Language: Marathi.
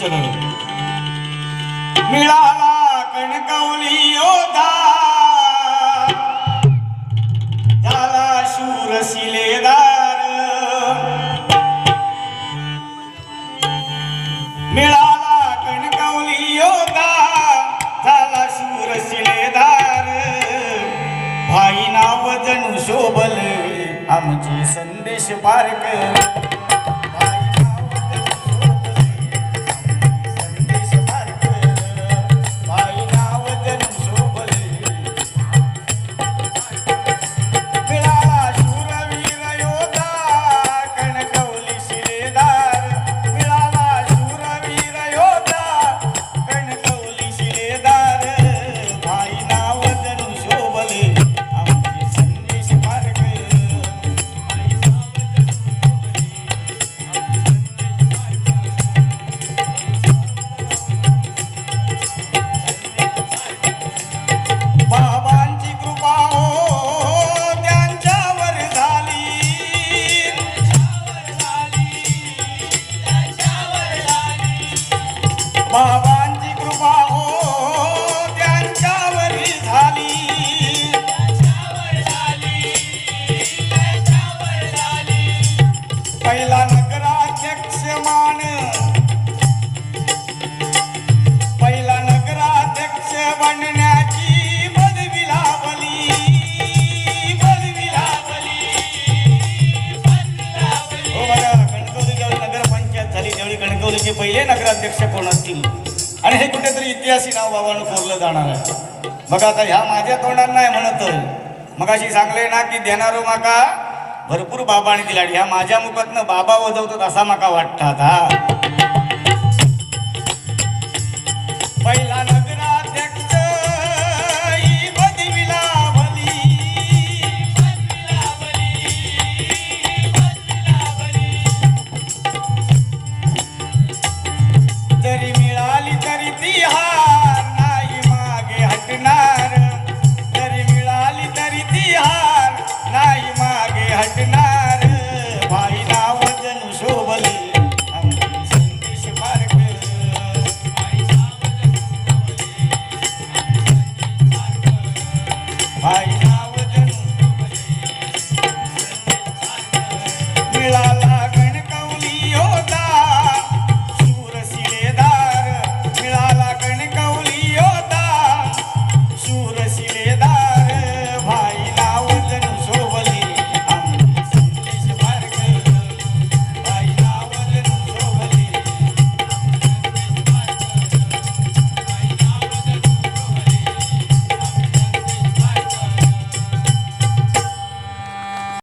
सरळ मिळाला कणकवली योधा झाला शूर सिलेदार मिळाला कणकवली योधा झाला शूर सिलेदार भाई नाव जणू शोभल. आमचे संदेश पारक हिंगोलीचे पहिले नगराध्यक्ष कोण असतील? आणि हे कुठेतरी इतिहासी नाव बाबानं कोरलं जाणार आहे. बघा आता ह्या माझ्या तोंडात नाही म्हणत मग अशी सांगले ना की देणारो माका भरपूर बाबाने दिला ह्या माझ्या मुखातनं बाबा वजवतात असा माका वाटतात हा.